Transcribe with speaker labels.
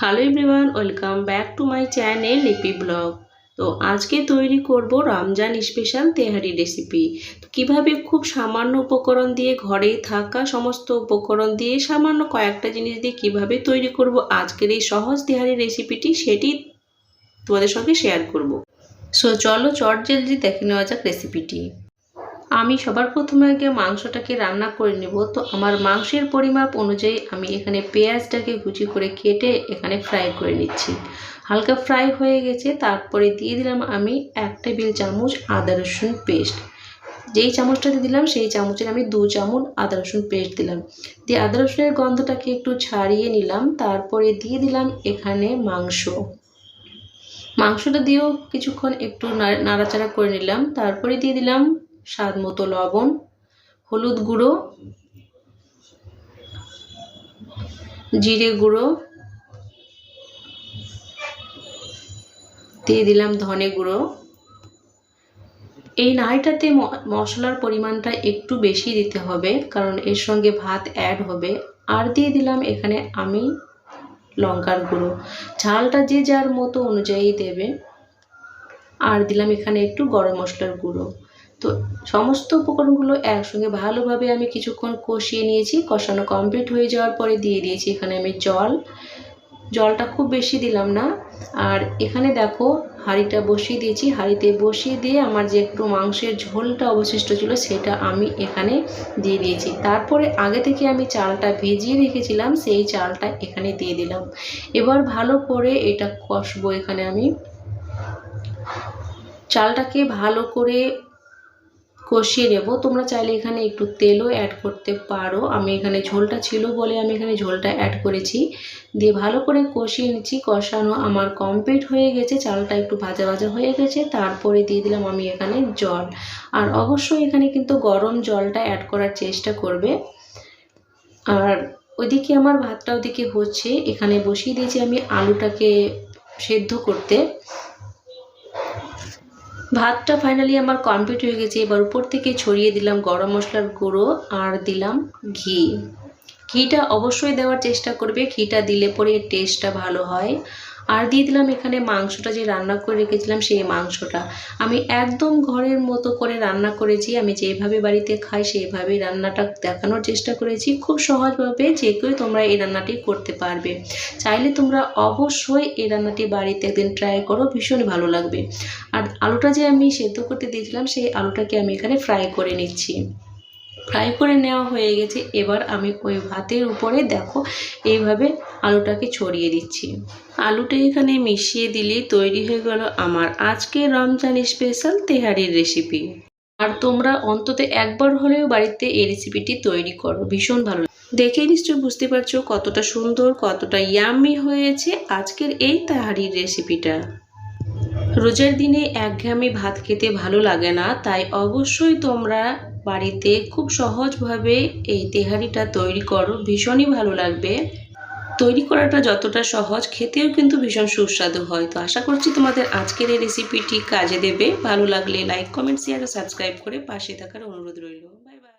Speaker 1: Hello everyone, welcome back to my channel Lipi blog. তো আজকে তৈরি করব রমজান স্পেশাল তেহারি রেসিপি। কীভাবে খুব সামান্য উপকরণ দিয়ে ঘরেই থাকা সমস্ত উপকরণ দিয়ে সামান্য কয়েকটা জিনিস দিয়ে কীভাবে তৈরি করব আজকের এই সহজ তেহারি রেসিপিটি সেটি তোমাদের সঙ্গে শেয়ার করব। সো চলো চট জলদি দেখে নেওয়া যাক রেসিপিটি। আমি সবার প্রথমে আগে মাংসটাকে রান্না করে নেব। তো আমার মাংসের পরিমাপ অনুযায়ী আমি এখানে পেঁয়াজটাকে কুচি করে কেটে এখানে ফ্রাই করে নিচ্ছি। হালকা ফ্রাই হয়ে গেছে, তারপরে দিয়ে দিলাম আমি এক টেবিল চামচ আদা রসুন পেস্ট। যেই চামচটাতে দিলাম, সেই চামচের আমি দু চামচ আদা রসুন পেস্ট দিলাম। দিয়ে আদা রসুনের গন্ধটাকে একটু ছাড়িয়ে নিলাম, তারপরে দিয়ে দিলাম এখানে মাংস। মাংসটা দিয়েও কিছুক্ষণ একটু নাড়াচাড়া করে নিলাম, তারপরে দিয়ে দিলাম স্বাদ মতো লবণ, হলুদ গুঁড়ো, জিরে গুঁড়ো, দিয়ে দিলাম ধনে গুঁড়ো। এই নাড়িটাতে মশলার পরিমাণটা একটু বেশি দিতে হবে, কারণ এর সঙ্গে ভাত অ্যাড হবে। আর দিয়ে দিলাম এখানে আমি লঙ্কার গুঁড়ো। ঝালটা যে যার মতো অনুযায়ী দেবে। আর দিলাম এখানে একটু গরম মশলার গুঁড়ো। তো সমস্ত উপকরণগুলো একসঙ্গে ভালোভাবে আমি কিছুক্ষণ কষিয়ে নিয়েছি। কষানো কমপ্লিট হয়ে যাওয়ার পরে দিয়ে দিয়েছি এখানে আমি জল। জলটা খুব বেশি দিলাম না। আর এখানে দেখো হাঁড়িটা বসিয়ে দিয়েছি। হাঁড়িতে বসিয়ে দিয়ে আমার যে একটু মাংসের ঝোলটা অবশিষ্ট ছিল সেটা আমি এখানে দিয়ে দিয়েছি। তারপরে আগে থেকে আমি চালটা ভিজিয়ে রেখেছিলাম, সেই চালটা এখানে দিয়ে দিলাম। এবার ভালো করে এটা কষবো এখানে আমি। চালটাকে ভালো করে কষিয়ে নেব। তোমরা চাইলে এখানে একটু তেলও অ্যাড করতে পারো। আমি এখানে ঝোলটা ছিল বলে আমি এখানে ঝোলটা অ্যাড করেছি। দিয়ে ভালো করে কষিয়ে নিচ্ছি। কষানো আমার কমপ্লিট হয়ে গেছে। চালটা একটু ভাজা ভাজা হয়ে গেছে। তারপরে দিয়ে দিলাম আমি এখানে জল। আর অবশ্যই এখানে কিন্তু গরম জলটা অ্যাড করার চেষ্টা করবে। আর ওইদিকে আমার ভাতটা ওদিকে হচ্ছে। এখানে বসিয়ে দিয়েছি আমি আলুটাকে সেদ্ধ করতে। ভাতটা ফাইনালি আমার কমপ্লিট হয়ে গেছে। এবার উপর থেকে ছড়িয়ে দিলাম গরম মশলার গুঁড়ো আর দিলাম ঘি। ঘিটা অবশ্যই দেওয়ার চেষ্টা করবে। ঘিটা দিলে পরে টেস্টটা ভালো হয়। আর দিয়ে দিলাম এখানে মাংসটা যে রান্না করে রেখেছিলাম সেই মাংসটা। আমি একদম ঘরের মতো করে রান্না করেছি, আমি যেভাবে বাড়িতে খাই সেইভাবেই রান্নাটা দেখানোর চেষ্টা করেছি। খুব সহজভাবে যে কেউ তোমরা এই রান্নাটি করতে পারবে। চাইলে তোমরা অবশ্যই এই রান্নাটি বাড়িতে একদিন ট্রাই করো, ভীষণ ভালো লাগবে। আর আলুটা যে আমি সেদ্ধ করতে দিয়েছিলাম, সেই আলুটাকে আমি এখানে ফ্রাই করে নিচ্ছি। ফ্রাই করে নেওয়া হয়ে গেছে। এবার আমি ওই ভাতের উপরে দেখো, এইভাবে আলুটাকে ছড়িয়ে দিচ্ছি। আলুটা এখানে মিশিয়ে দিলে তৈরি হয়ে গেল আমার আজকে রমজান স্পেশাল তেহারির রেসিপি আর তোমরা অন্তত একবার হলেও বাড়িতে এই রেসিপিটি তৈরি করো, ভীষণ ভালো দেখেই নিশ্চয়ই বুঝতে পারছ কতটা সুন্দর, কতটা ইয়াম্মি হয়েছে আজকের এই তাহারির রেসিপিটা রোজার দিনে একঘেয়েমি ভাত খেতে ভালো লাগে না, তাই অবশ্যই তোমরা বাড়িতে খুব সহজভাবে এই তেহারিটা তৈরি করো, ভীষণই ভালো লাগবে। তৈরি করাটা যতটা সহজ, খেতেও কিন্তু ভীষণ সুস্বাদু হয়। তো আশা করছি তোমাদের আজকের এই রেসিপিটি কাজে দেবে। ভালো লাগলে লাইক কমেন্ট শেয়ার ও সাবস্ক্রাইব করে পাশে থাকার অনুরোধ রইল। Bye bye